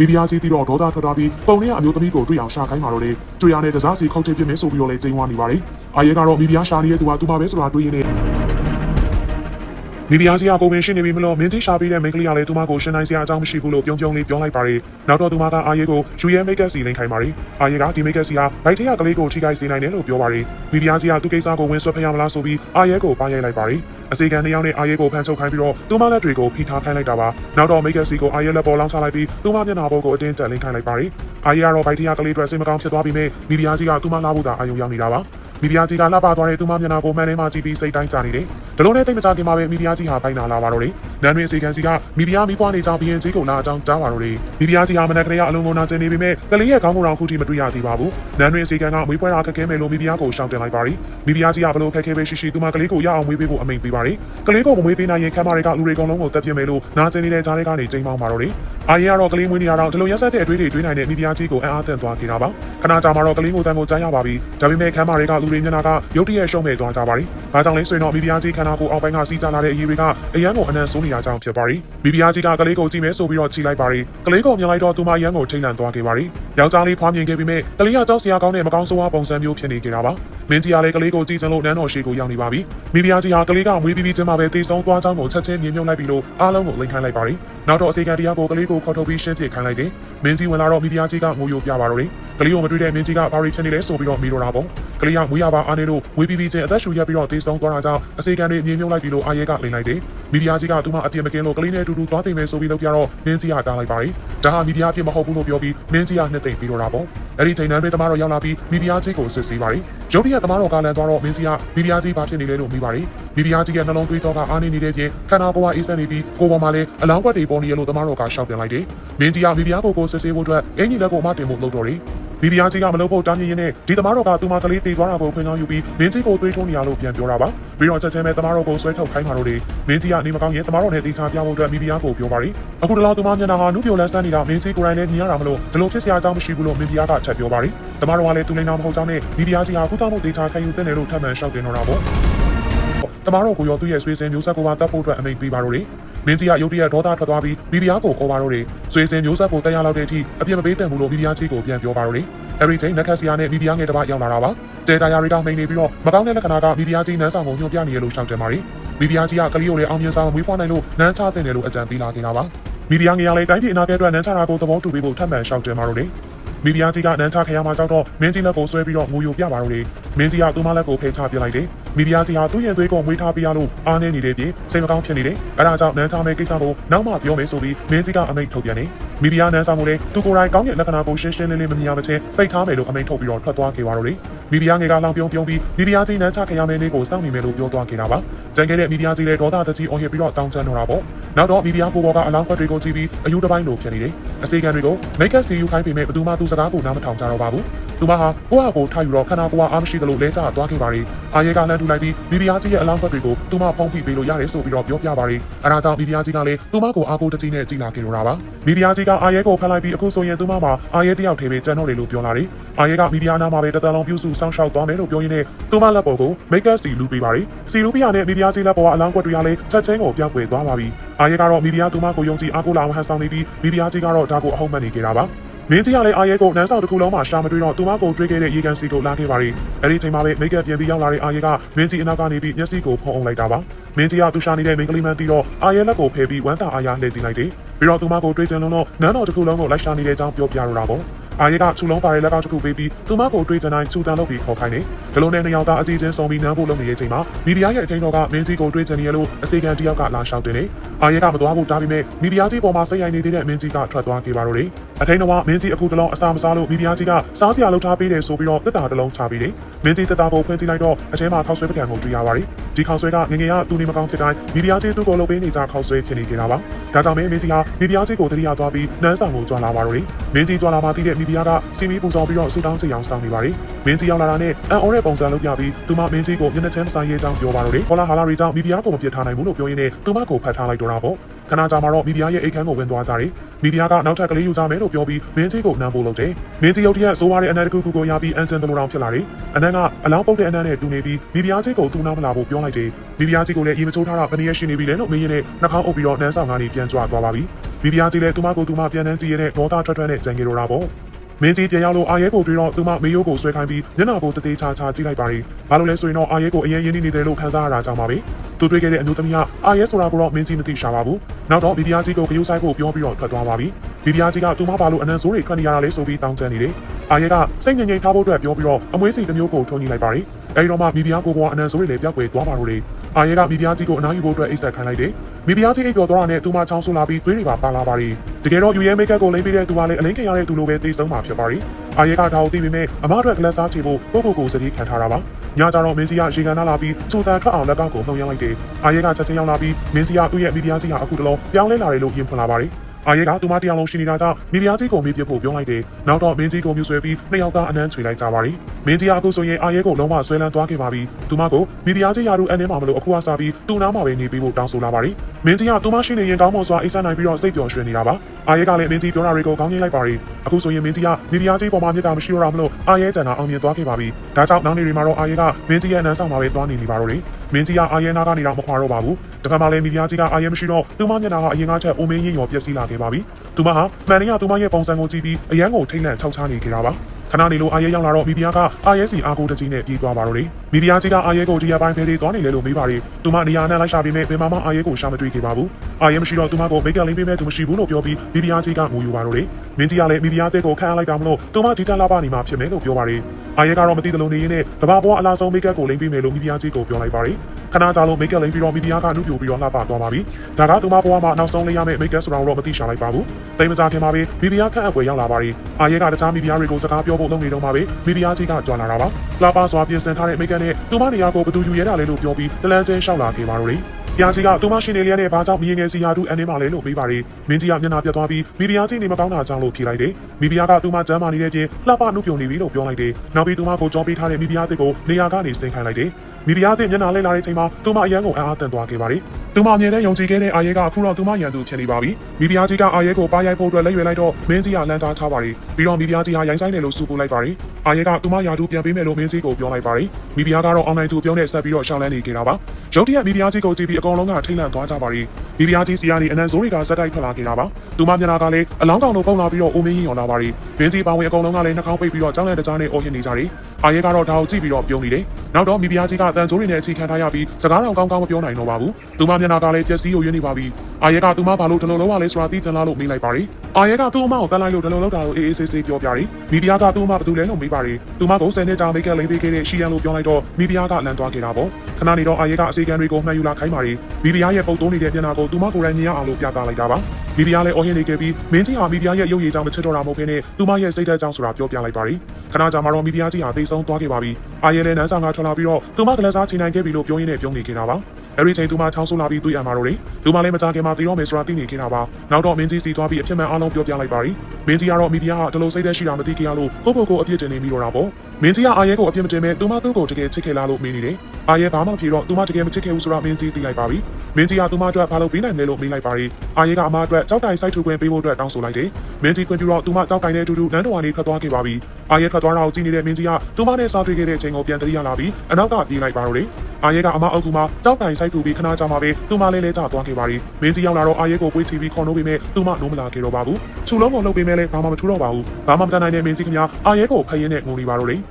မီဒီယာစီတီတော့ဒေါသထွက်သွားပြီးပုံနဲ့အမျိုးသမီးကိုတွေ့အောင်ရှာခိုင်းပါတော့လေကြွေရနဲ့တစားစီခောက်ထိပ်ပြင်းမယ်ဆိုပြီးတော့လည်းကြိမ်ဝါနေပါတယ်အာရဲကတော့မီဒီယာရှာနေတဲ့သူကသူပါပဲဆိုတာတွေးရင်းနဲ့မီဒီယာစီကကိုဝင်ရှင်းနေပြီမလို့မင်းကြီးရှာပြီးတဲ့မိန်းကလေးကလည်းသူမကိုရှင်းနိုင်စရာအကြောင်းမရှိဘူးလို့ပြုံးပြုံးလေးပြောလိုက်ပါတယ်နောက်တော့သူမကအာရဲကိုယူရဲမိတ်ကပ်စီလိန်ခိုင်းပါတယ်အာရဲကဒီမိတ်ကပ်စီဟာဗိုက်ထက်ကလေးကိုထိခိုက်စေနိုင်တယ်လို့ပြောပါတယ်မီဒီယာစီကသူကိစ္စကိုဝင်ဆွတ်ဖျက်ရမလားဆိုပြီးအာရဲကိုပါရိုက်လိုက်ပါတယ် အစီကံနှစ်ယောက်နဲ့အာရဲကိုဖမ်းချုပ်ခိုင်းပြီးတော့သူမလက်တွေကိုဖိထားခိုင်းလိုက်တာပါနောက်တော့မိတ်ကပ်စီကိုအာရဲလက်ပေါ်လောင်းချလိုက်ပြီးသူမမျက်နှာပေါ်ကိုအတင်းကျပ်လိန်ခိုင်းလိုက်ပါတယ်အာရဲကတော့ဗိုက်ထက်ကလေးတွေစိတ်မကောင်းဖြစ်သွားပြီးမြဲမီဒီယာစီကသူမလာဖို့သာအာရုံရောက်နေတာပါမီဒီယာကြီးကလှပသွားတဲ့သူမမျက်နှာကိုမှန်ထဲမှာကြည့်ပြီးစိတ်တိုင်းကြနေတယ်။ ဒီလိုနဲ့တိတ်မကြခင်မှာပဲမီဒီယာကြီးဟာပိုင်နာလာပါတော့တယ်။နန်းတွင်အစီကန်စီကမီဒီယာမိပွားနေကြောင်းဘီရင်ကြီးကိုလာအကြောင်းကြားပါတော့တယ်။မီဒီယာကြီးဟာမနက်ကလေးကအလုံးကုန်နာကျင်နေပေမဲ့ကလေးရဲ့ခေါင်းကိုယ်တော်ခုထိမတွေ့ရသေးပါဘူး။နန်းတွင်အစီကန်ကမွေးဖွဲတာခက်ခဲမယ်လို့မီဒီယာကိုရှောင်တင်လိုက်ပါရီ။မီဒီယာကြီးကဘလို့ခက်ခဲပဲရှိရှိသူမကလေးကိုရအောင်မွေးပေးဖို့အမိန့်ပေးပါရီ။ကလေးကိုမမွေးပေးနိုင်ရင်ခမ်းမတွေကလူတွေအကုန်လုံးကိုတက်ပြစ်မယ်လို့နာကျင်နေတဲ့ကြားတွေကနေချိန်ပေါင်းပါတော့တယ်။အာရီကတော့ကလေးမွေးနေရတော့ဒီလိုရက်ဆက်တဲ့အတွေးတွေတွေးနိုင်တဲ့မီဒီယာကြီးကိုအံ့အားသင့်သွားခဲ့တာပါ။ခဏကြာမှတော့ကလေးကိုတန်ကိုကြားရပါပြီ။ဒါပေမဲ့ခမ်းမတွေကလူတွေမျက်နှာကရုတ်တရက်ရှုံးမဲ့သွားကြပါရီ။ဘာကြောင့်လဲဆိုရင်တော့မီဒီယာကြီးခန္ဓာကိုယ်အောက်ပိုင်းကစီးကြလာတဲ့အရေးတွေကအရန်ကိုအနံ့ဆိုးနေရကြောင်းဖြစ်ပါရီ။မီဒီယာကြီးကကလေးကိုကြည့်မဲဆိုပြီးတော့ခြိလိုက်ပါရီ။ကလေးကိုမြင်လိုက်တော့သူမရန်ကိုထိတ်လန့်သွားခဲ့ပါရီ။ယောက်ျားလေးဖွားမြင်ခဲ့ပြီးမြဲကလေးကကြောက်စရာကောင်းတဲ့မကောင်းဆိုးဝါးပုံစံမျိုးဖြစ်နေကြတာပါ။မင်းကြီးကလည်းကလေးကိုကြည့်ချင်လို့နန်းတော်ရှိကိုရောက်နေပါပြီ။မီဒီယာကြီးဟာကလေးကမွေးပြီးပြီးချင်းမှပဲတေဆုံးသွားကြောင်းကိုချက်ချင်းမြင်မြုပ်လိုက်ပြီးလို့အားလုံးကိုလိန်ခိုင်းလိုက်ပါရီ။နောက်တော့အစီကံတရားကိုကလေးကိုခေါ်ထုတ်ပြီးရှင်းပြခိုင်းလိုက်တယ်။မင်းကြီးဝင်လာတော့မီဒီယာကြီးကငိုယိုပြပါတော့တယ်။ ကလေးကိုမတွေ့တဲ့မင်းကြီးကဘာရီဖြစ်နေလဲဆိုပြီးတော့မိတော့တာပေါ့။ကလေးကမွေးရပါအားနေလို့မွေးပြီးပြီးချင်းအသက်ရှူရက်ပြီးတော့တေဆုံးသွားတာကြောင့်အစီကံတွေမြင်မြုပ်လိုက်ပြီးလို့အာရဲကလိန်လိုက်တယ်။မီဒီယာကြီးကသူမအပြစ်မကင်းလို့ကလေးနဲ့အတူတူသွားသိမယ်ဆိုပြီးလုပ်ပြတော့မင်းကြီးကတားလိုက်ပါရီ။ဒါဟာမီဒီယာအပြစ်မဟုတ်ဘူးလို့ပြောပြီးမင်းကြီးကနှစ်သိမ့်ပြီးတော့တာပေါ့။အဲ့ဒီချိန်นั้นပဲတမတော်ရောက်လာပြီးမီဒီယာကြီးကိုစစ်ဆေးပါရီ။ရုတ်တရက်တမတော်ကလန်သွားတော့မင်းကြီးကမီဒီယာကြီးဘာဖြစ်နေလဲလို့မေးပါရီ။မီဒီယာကြီးရဲ့နှလုံးသွေးကြောကအားနေနေတဲ့ပြင်ခန္ဓာကိုယ်ကအေးစက်နေပြီးကိုယ်ပေါ်မှာလည်းအလောင်းကွက်တွေပေါ်နေရလို့တမတော်ကရှောက်တင်လိုက်တယ်။မင်းကြီးကမီဒီယာကိုကိုစစ်ဆေးဖို့အတွက်အင်ကြီးလက်ကိုအမတင်ဖို့လုပ်တော့တယ်။ မီဒီယာကြီးကမလုပ်ဖို့တားမြစ်ရင်းနဲ့ဒီသမားတော်ကသူမကလေးတေသွားတာကိုခွင့်ကောင်းယူပြီးမင်းကြီးကိုတွေးထုံးနေရလို့ပြန်ပြောတာပါပြီးတော့ချက်ချင်းပဲသမားတော်ကိုဆွဲထုတ်ခိုင်းပါတော့တယ်မင်းကြီးကနေမကောင်းရင်သမားတော်နဲ့တေချာပြဖို့အတွက်မီဒီယာကိုပြောပါရီအခုတလောသူမမျက်နှာဟာနုပြိုလန်းစမ်းနေတာမင်းကြီးကိုယ်တိုင်လည်းမြင်ရတာမလို့ဒီလိုဖြစ်စရာအကြောင်းမရှိဘူးလို့မီဒီယာကချက်ပြောပါရီသမားတော်ကလည်းသူလိန်နာမဟုတ်ကြောင်းနဲ့မီဒီယာကြီးဟာကုသမှုတေချာခံယူတဲ့နယ်လို့ထပ်မံလျှောက်တင်တော့တာပေါ့တမားတော်ကိုရောသူ့ရဲ့ဆွေးစင်မျိုးဆက်ကိုပါတတ်ဖို့အတွက်အမိန့်ပေးပါတော့တယ် မင်းကြီးကရုတ်တရက်ဒေါသထွက်သွားပြီးမီဒီယာကိုအော်ပါတော့တယ်ဆွေးစင်မျိုးဆက်ကိုတက်ရလောက်တဲ့အထိအပြစ်မပေးတန်ဘူးလို့မီဒီယာကြီးကိုပြန်ပြောပါတော့တယ်အဲဒီချိန်နက်ခတ်စီယာနဲ့မီဒီယာငယ်တစ်ပါးရောက်လာတာပါကျဲတာယာရီတောင်မိန်နေပြီးတော့မကောင်းတဲ့လက္ခဏာကမီဒီယာကြီးနန်းဆောင်ကိုညွှန်ပြနေရလို့ရှောက်တယ်ပါရီမီဒီယာကြီးကကလေးကိုလည်းအောင်မြင်စွာမွေးဖွားနိုင်လို့နန်းချတဲ့တယ်လို့အကြံပေးလာခဲ့တာပါမီဒီယာငယ်ကလည်းတိုင်းပြည်အနာဂတ်အတွက်နန်းချတာကိုသဘောတူပြီးဖို့ထပ်မံရှောက်တယ်မှာတော့တယ်မီဒီယာကြီးကနန်းချခရမှာကြောက်တော့မင်းကြီးလက်ကိုဆွဲပြီးတော့ငိုယိုပြပါတော့တယ် မင်းကြီးကသူ့မလက်ကိုဖယ်ချပြလိုက်တယ်မီဒီယာကြီးဟာသူ့ရင်သွေးကိုမွေးထားပြရလို့အားနေနေတဲ့ပြင်စိတ်မကောင်းဖြစ်နေတယ်အဲဒါကြောင့်နန်းချမဲ့ကိစ္စကိုနောက်မှပြောမယ်ဆိုပြီးမင်းကြီးကအမိန့်ထုတ်ပြန်တယ်မီဒီယာနန်းဆောင်မှုလည်းသူကိုယ်တိုင်ကောင်းတဲ့လက္ခဏာကိုရှင်းရှင်းလင်းလင်းမမြင်ရမချင်းပိတ်ထားမယ်လို့အမိန့်ထုတ်ပြီးတော့ထွက်သွားခဲ့ပါတော့တယ် မီဒီယာငယ်ကလောင်ပြုံးပြုံးပြီးမီဒီယာကြီးနန်းချခရမယ်လေးကိုစောင့်နေမယ်လို့ပြောသွားခဲ့တာပါကြံခဲ့တဲ့မီဒီယာကြီးလည်းဒေါသတကြီးအော်ဟစ်ပြီးတော့တောင်းချမ်းတော့တာပေါ့နောက်တော့မီဒီယာကိုပေါ်ကအလောင်းခွက်တွေကိုကြည့်ပြီးအယူတစ်ပိုင်းလိုဖြစ်နေတယ်အစီကံတွေကိုမိတ်ကပ်စီယူခိုင်းပေမဲ့ဘယ်သူမှသူစကားကိုနားမထောင်ကြတော့ပါဘူးသူမဟာကိုယ့်ဟာကိုယ်ထားယူတော့ခန္ဓာကိုယ်ကအားမရှိသလိုလဲကျသွားခဲ့ပါရီအာရဲကလမ်းထူလိုက်ပြီးမီဒီယာကြီးရဲ့အလောင်းခွက်တွေကိုသူမဖုံးဖိပေးလို့ရတယ်ဆိုပြီးတော့ပြောပြပါရီအဲဒါကြောင့်မီဒီယာကြီးကလည်းသူမကိုအားကိုးတကြီးနဲ့ကြည်လာခဲ့လို့တာပါမီဒီယာကြီးကအာရဲကိုဖမ်းလိုက်ပြီးအခုဆိုရင်သူမမှာအာရဲတယောက်တည်းပဲကြံတော့တယ်လို့ပြောလာတယ် အာရဲကမီဒီယာနာမှာပဲတသက်လုံးပြုစုစောင့်ရှောက်သွားမယ်လို့ပြောရင်းနဲ့သူမလက်ပေါ်ကိုမိတ်ကပ်စီလူပေးပါရီစီလူပြရနဲ့မီဒီယာကြီးလက်ပေါ်ကအလောင်းခွက်တွေကလည်းချက်ချင်းကိုပြောက်ွယ်သွားပါပြီအာရဲကတော့မီဒီယာသူမကိုယုံကြည်အားကိုးလာအောင်ဟန်ဆောင်နေပြီးမီဒီယာကြီးကတော့ဒါကိုအဟုတ်မှတ်နေကြတာပါမင်းကြီးကလည်းအာရဲကိုနန်းဆောင်တစ်ခုလုံးမှာရှာမတွေ့တော့သူမကိုတွေးခဲ့တဲ့ရေကန်စီကိုလာခဲ့ပါရီအဲ့ဒီချိန်မှာပဲမိတ်ကပ်ပြန်ပြီးရောက်လာတဲ့အာရဲကမင်းကြီးအနောက်ကနေပြီးမျက်စိကိုဖုံးအောင်လိုက်တာပါမင်းကြီးကသူရှာနေတဲ့မိန်းကလေးမှန်းပြီးတော့အာရဲလက်ကိုဖယ်ပြီးဝမ်းသာအားရလှည့်ကြည့်လိုက်တယ်ပြီးတော့သူမကိုတွေးချင်လုံးတော့နန်းတော်တစ်ခုလုံးကိုလိုက်ရှာနေတဲ့အကြောင်းပြောပြရတာပေါ့ အာရဲကချူလုံးပါရဲ့လက်ကောက်တစ်ခုပေးပြီးသူမကိုတွေးချင်တိုင်းချူတန်လုပ်ပြီးခေါ်ခိုင်းတယ်။ဒီလိုနဲ့နှစ်ယောက်သားအကြီးချင်းစုံပြီးနန်းဖို့လုပ်နေတဲ့အချိန်မှာမီဒီယာရဲ့အထင်တော်ကမင်းကြီးကိုတွေးချင်နေရလို့အစီကံတယောက်ကလာလျှောက်တယ်လေ။အာရဲကမသွားဖို့တားပြီးမဲ့မီဒီယာကြီးပေါ်မှာစိတ်ရိုက်နေသေးတဲ့မင်းကြီးကထွက်သွားခဲ့ပါတော့တယ်။ အထင်တော်ကမင်းကြီးအခုတလုံးအစာမစားလို့မီဒီယာကြီးကစားစရာလုပ်ထားပေးတယ်ဆိုပြီးတော့တက်တာတလုံးချပေးတယ်။မင်းကြီးတက်တာကိုဖွင့်ကြည့်လိုက်တော့အထဲမှာခောက်ဆွဲပကံကိုတွေ့ရပါတယ်။ဒီခောက်ဆွဲကငငယ်ရသူနေမကောင်းဖြစ်တိုင်းမီဒီယာကြီးသူ့ကိုလုပ်ပေးနေကြခောက်ဆွဲဖြစ်နေကြတာပါ။ဒါကြောင့်မင်းကြီးဟာမီဒီယာကြီးကိုတတိယသွားပြီးနန်းဆောင်ကိုကြွလာပါတော့တယ်။မင်းကြီးကြွလာမှသိတဲ့မီဒီယာကစီမီပူဆောင်ပြီးတော့ဆူတောင်းချင်အောင်စောင့်နေပါတယ်။မင်းကြီးရောက်လာတာနဲ့အန်အော်ရဲ့ပုံစံလုပ်ပြပြီးသူမမင်းကြီးကိုမျက်နှာချင်းမဆိုင်ရေးကြောင်းပြောပါတော့တယ်။ဟောလာဟာလာရီကြောင့်မီဒီယာကိုမပြစ်ထားနိုင်ဘူးလို့ပြောရင်းနဲ့သူမကိုဖတ်ထားလိုက်တော့တာပေါ့။ခဏကြာမှတော့မီဒီယာရဲ့အိတ်ခမ်းကိုဝင်သွားကြတယ်။ မီဒီယာကနောက်ထပ်ကလေးယူကြမယ်လို့ပြောပြီးမင်းကြီးကိုနမ်းဖို့လုပ်တယ်။မင်းကြီးရုတ်တရက်စိုးရတဲ့အနက်တစ်ခုခုကိုရပြီးအန်ချန်တလူတောင်ဖြစ်လာတယ်။အနက်ကအလောင်းပုတ်တဲ့အနက်နဲ့တူနေပြီးမီဒီယာကြီးကိုသူ့နားမလာဖို့ပြောလိုက်တယ်။မီဒီယာကြီးကိုလည်းအီမချိုးထားတာဘယ်နည်းရှိနေပြီလဲလို့မေးရင်းနဲ့နှာခေါင်းအုပ်ပြီးတော့နန်းဆောင်ကနေပြန်ကြွသွားပါပြီ။မိဖုရားကြီးလည်းသူမကိုသူမပြန်တန်းကြည့်ရတဲ့ဒေါသထွက်ထွက်နဲ့ကြံခဲ့တော့တာပေါ့မင်းကြီးပြန်ရောက်လို့အာရဲကိုတွေ့တော့သူမမေယိုးကိုဆွဲခိုင်းပြီးမျက်နှာကိုတသေးချာချာကြည့်လိုက်ပါတယ်။ဘာလို့လဲဆိုရင်တော့အာရဲကိုအရင်ရင်းနှီးနေတယ်လို့ခံစားရတာကြောင့်ပါပဲ။ သူတွေ့ခဲ့တဲ့အမျိုးသမီးကအာရဲဆိုတာကိုတော့မင်းကြီးမသိရှာပါဘူး။နောက်တော့မိဖုရားကြီးကိုဂယုဆိုင်ကိုပြောပြီးတော့ထွက်သွားပါပြီ။မိဖုရားကြီးကသူမဘာလို့အနံဆိုးတွေထွက်နေရတာလဲဆိုပြီးတောင်းကျန်နေတယ်။အာရဲကစိတ်ငြိမ်ငြိမ်ထားဖို့အတွက်ပြောပြီးတော့အမွေးစီတစ်မျိုးကိုထုံးကြီးလိုက်ပါတယ်။အဲဒီတော့မှမိဖုရားကိုကအနံဆိုးတွေလည်းပြောက်ွယ်သွားပါတော့တယ်။အာရဲကမိဖုရားကြီးကိုအနားယူဖို့အတွက်အိတ်ဆက်ခိုင်းလိုက်တယ်။မိဖုရားကြီးအိပ်ပျော်သွားတာနဲ့သူမချောင်းဆူလာပြီးသွေးတွေပါပါလာပါတယ်။တကယ်တော့ယူရဲမိတ်ကပ်ကိုလိမ့်ပြီးတဲ့သူကလည်းအလင်းခင်ရတဲ့သူလိုပဲသိဆုံးမှာဖြစ်ပါတယ်။အာရဲကဒါကိုသိပေမဲ့အမအတွက်ကလပ်စားချေဖို့ကိုကိုကိုစတိခံထားတာပါ။ ညကြတော့မင်းကြီးကရေကန်နာလာပြီးစူတန်ထွက်အောင်လက်ကောက်ကိုနှုံရမ်းလိုက်တယ်။အာရဲကချက်ချင်းရောက်လာပြီးမင်းကြီးကသူ့ရဲ့မိဖုရားကြီးဟာအခုတလုံးပြောင်းလဲလာတယ်လို့ယင်ဖွင့်လာပါတယ်။အာရဲကသူမတရားလုံးရှိနေတာကြောင့်မိဖုရားကြီးကိုမေးပြဖို့ပြောလိုက်တယ်။နောက်တော့မင်းကြီးကိုမြူဆွဲပြီးနှစ်ယောက်သားအနမ်းချွေလိုက်ကြပါရီ။မင်းကြီးကအခုဆိုရင်အာရဲကိုလုံးဝဆွဲလန်းသွားခဲ့ပါပြီ။သူမကိုမိဖုရားကြီးရာထူးအနှင်းမှာမလို့အခုအစားပြီးသူ့နားမှာပဲနေပြီးဖို့တောင်းဆိုလာပါရီ။မင်းကြီးကသူမရှိနေရင်ကောင်းမွန်စွာအိတ်ဆက်နိုင်ပြီးတော့စိတ်ပျော်ရွှင်နေတာပါ။ အာရဲကလည်းမင်းကြီးပြောတာတွေကိုကောင်းကြီးလိုက်ပါရီ။အခုဆိုရင်မင်းကြီးကမိဖုရားကြီးပေါ်မှာမြေတာမရှိတော့တာမလို့အာရဲကျန်တာအောင်မြင်သွားခဲ့ပါပြီ။ဒါကြောင့်နောက်နေ့တွေမှာတော့အာရဲကမင်းကြီးရဲ့အနမ်းဆောင်မှာပဲသွားနေနေပါတော့တယ်။မင်းကြီးကအာရဲနာကနေတော့မခွာတော့ပါဘူး။တခါမှလည်းမိဖုရားကြီးကအာရဲမရှိတော့သူမမျက်နှာကအရင်ကချက်အိုမင်းရင်ရောပျက်စီးလာခဲ့ပါပြီ။သူမဟာမှန်ရသူမရဲ့ပုံစံကိုကြည့်ပြီးအရန်ကိုထိတ်လန့်ခြောက်ခြားနေကြတာပါ ခဏနေလို့အာရဲရောက်လာတော့မိဖုရားကအာရဲစီအာကိုတကြီးနဲ့ပြေးသွားပါတော့တယ်မိဖုရားကြီးကအာရဲကိုဒီရပိုင်းဖယ်လေးသွားနေလေလို့မေးပါတယ်သူမနေရာနဲ့လိုက်ရှာပြီးမဲ့ဘယ်မှာမှအာရဲကိုရှာမတွေ့ခဲ့ပါဘူးအာရဲမရှိတော့သူမကိုမိတ်ကလိမ့်ပေးမဲ့သူမရှိဘူးလို့ပြောပြီးမိဖုရားကြီးကငိုယူပါတော့တယ်မင်းကြီးကလည်းမိဖုရားတဲ့ကိုခန့်အပ်လိုက်တာမလို့သူမဒီတက်လာပါနေမှာဖြစ်မယ်လို့ပြောပါတယ် အာရဲကတော့မသိသလိုနေရင်းနဲ့တဘာပေါ်အလားဆုံးမိတ်ကပ်ကိုလိမ့်ပေးမယ်လို့မိဖုရားကြီးကိုပြောလိုက်ပါတယ်ခဏကြာလို့မိတ်ကပ်လိမ့်ပြီးတော့မိဖုရားကနှုတ်ပြပြီးတော့လှပသွားပါပြီဒါကသူမဘဝမှာနောက်ဆုံးလေးရမယ့်မိတ်ကပ်ဆိုတာတော့မသိရှာလိုက်ပါဘူးတိမ်မစားခင်ပါပဲမိဖုရားခန့်အပ်ွယ်ရောက်လာပါတယ်အာရဲကတခြားမိဖုရားတွေကိုစကားပြောဖို့လုပ်နေတော့မှာပဲမိဖုရားကြီးကကြွလာတာပါလှပစွာပြင်ဆင်ထားတဲ့မိတ်ကပ်နဲ့သူမနေရာကိုဘသူယူရဲတာလဲလို့ပြောပြီးတလန်းချင်းရှောက်လာခဲ့ပါတော့တယ် ပြာကြီးကသူမရှိနေလျက်နဲ့ဘာကြောင့်မြင်ငယ်စီယာတူအနေမှာလဲလို့မေးပါတယ်မင်းကြီးကမျက်နှာပြတ်သွားပြီးမိဖုရားကြီးနေမကောင်းတာကြောင့်လို့ဖြေလိုက်တယ်မိဖုရားကသူမကျမ်းမာနေတဲ့ပြင်လှပနှုတ်ပြုံနေပြီလို့ပြောလိုက်တယ်နောက်ပြီးသူမကိုကြောပေးထားတဲ့မိဖုရားတစ်ကိုနေရာကနေဆင်းခိုင်းလိုက်တယ် မိဖုရားတဲ့မျက်နှာလဲလာတဲ့အချိန်မှာသူမအရန်ကိုအားအသန်သွားခဲ့ပါတယ်။သူမအမြဲတမ်းယုံကြည်ခဲ့တဲ့အာရဲကအခုတော့သူမရန်သူဖြစ်နေပါပြီ။မိဖုရားကြီးကအာရဲကိုပါရိုက်ဖို့အတွက်လက်ရွယ်လိုက်တော့မင်းကြီးကလမ်းသားထားပါတယ်။ပြီးတော့မိဖုရားကြီးဟာရိုင်းဆိုင်တယ်လို့စူပူလိုက်ပါတယ်။အာရဲကသူမရာထူးပြန်ပေးမယ်လို့မင်းကြီးကိုပြောလိုက်ပါတယ်။မိဖုရားကတော့အွန်လိုင်းသူပြုံးနဲ့ဆက်ပြီးတော့ရှောင်းလန်းနေကြတာပါ။ရုတ်တရက်မိဖုရားကြီးကိုကြည့်ပြီးအကောင်လုံးကထိတ်လန့်သွားကြပါတယ်။မိဖုရားကြီးစီကနေအနံဆိုးတွေကဇက်တိုက်ထွက်လာခဲ့တာပါ။သူမမျက်နှာကလည်းအလောင်းကောင်လိုပုံလာပြီးတော့အိုမင်းရင်ရော်လာပါတယ်။မင်းကြီးပါဝင်အကောင်လုံးကလည်းနှာခေါင်းပိတ်ပြီးတော့ကြောင်းလန့်တကြားနဲ့အော်ဟစ်နေကြတယ်။ အာရဲကတော့ဒါကိုကြည့်ပြီးတော့ပြုံးနေတယ်။နောက်တော့မိဖုရားကြီးကတန်ဆိုးတွေနဲ့အခြေခံထားရပြီးစကားတော်ကောင်းကောင်းမပြောနိုင်တော့ပါဘူး။သူမမျက်နှာကလည်းပျက်စီးကိုရင်းနေပါပြီ။အာရဲကသူမဘာလို့ဒီလိုလုံးဝလဲဆိုတာသိချင်လားလို့မေးလိုက်ပါတယ်။အာရဲကသူ့အမကိုတန်းလိုက်လို့ဒီလိုလုပ်တာကိုအေးအေးဆေးဆေးပြောပြတယ်။မိဖုရားကသူ့အမဘာလို့လဲလို့မေးပါတယ်။သူမကိုဆယ်နှစ်ကြာမိတ်ကလိမ့်ပေးခဲ့တဲ့ရှီယန်လို့ပြောလိုက်တော့မိဖုရားကလန်သွားခဲ့တာပေါ့။ခဏနေတော့အာရဲကအစီကံတွေကိုမှန်ယူလာခိုင်းပါတယ်။မိဖုရားရဲ့ပုံသုံးနေတဲ့မျက်နှာကိုသူမကိုယ်တိုင်မြင်ရအောင်လို့ပြသလိုက်တာပါ။မိဖုရားလည်းအော်ဟစ်နေခဲ့ပြီးမင်းကြီးဟာမိဖုရားရဲ့ရုပ်ရည်ကြောင့်မချစ်တော့တာမဟုတ်ဘဲနဲ့သူမရဲ့စိတ်ဓာတ်ကြောင့်ဆိုတာပြောပြလိုက်ပါတယ်။ ခဏကြာမှတော့မိဖုရားကြီးဟာသိဆုံးသွားခဲ့ပါပြီ။အာရဲလည်းနန်းဆောင်ကထွက်လာပြီးတော့သူမကလေးစားချိန်နိုင်ခဲ့ပြီလို့ပြောရင်းနဲ့ပြောနေခဲ့တာပါ။အဲဒီချိန်သူမချောင်းဆိုးလာပြီးတွေ့ရမှာတော့လေ။သူမလည်းမကြခင်မှာတည်တော့မယ်ဆိုတာသိနေခဲ့တာပါ။နောက်တော့မင်းကြီးစီသွားပြီးအဖြစ်မှန်အားလုံးပြောပြလိုက်ပါရီ။မင်းကြီးကတော့မိဖုရားကတလို့စိတ်သက်ရှိတာမသိခဲ့ရလို့ကိုကိုကိုအပြစ်တင်နေမိတော့တာပေါ့။မင်းကြီးကအာရဲကိုအပြစ်မတင်မဲ့သူမသူ့ကိုတကယ်ချစ်ခဲ့လားလို့မေးနေတယ်။အာရဲဘာမှမဖြစ်တော့သူမတကယ်မချစ်ခဲ့ဘူးဆိုတာမင်းကြီးသိလိုက်ပါပြီ။မင်းကြီးကသူမအတွက်ဘာလို့ပေးနိုင်လဲလို့မေးလိုက်ပါရီ။အာရဲကအမအတွက်ကြောက်တိုင်စိုက်ထူခွင့်ပေးဖို့အတွက်တောင်းဆိုလိုက်တယ်။မင်းကြီးခွင့်ပြုတော့သူမကြောက်တိုင်နဲ့အတူတူလမ်းတော်ကနေထွက်သွားခဲ့ပါပြီ။ အာရဲထွက်သွားတာကိုကြည့်နေတဲ့မင်းကြီးကသူမနဲ့စားတွေ့ခဲ့တဲ့အချိန်ကိုပြန်တရိရလာပြီးအနောက်ကပြေးလိုက်ပါတော့တယ်။အာရဲကအမအုပ်ကူမှာကြောက်တိုင်စိုက်ထူပြီးခဏကြာမှပဲသူမလည်းလဲကျသွားခဲ့ပါရီ။မင်းကြီးရောက်လာတော့အာရဲကိုပွေးချပြီးခေါ်နှုတ်ပေးမဲ့သူမနိုးမလာခဲ့တော့ပါဘူး။ခြုံလုံးကိုလှုပ်ပေးမဲ့လည်းဘာမှမထူတော့ပါဘူး။ဘာမှမတတ်နိုင်တဲ့မင်းကြီးကများအာရဲကိုဖယင်းနဲ့ငုံနေပါတော့တယ်။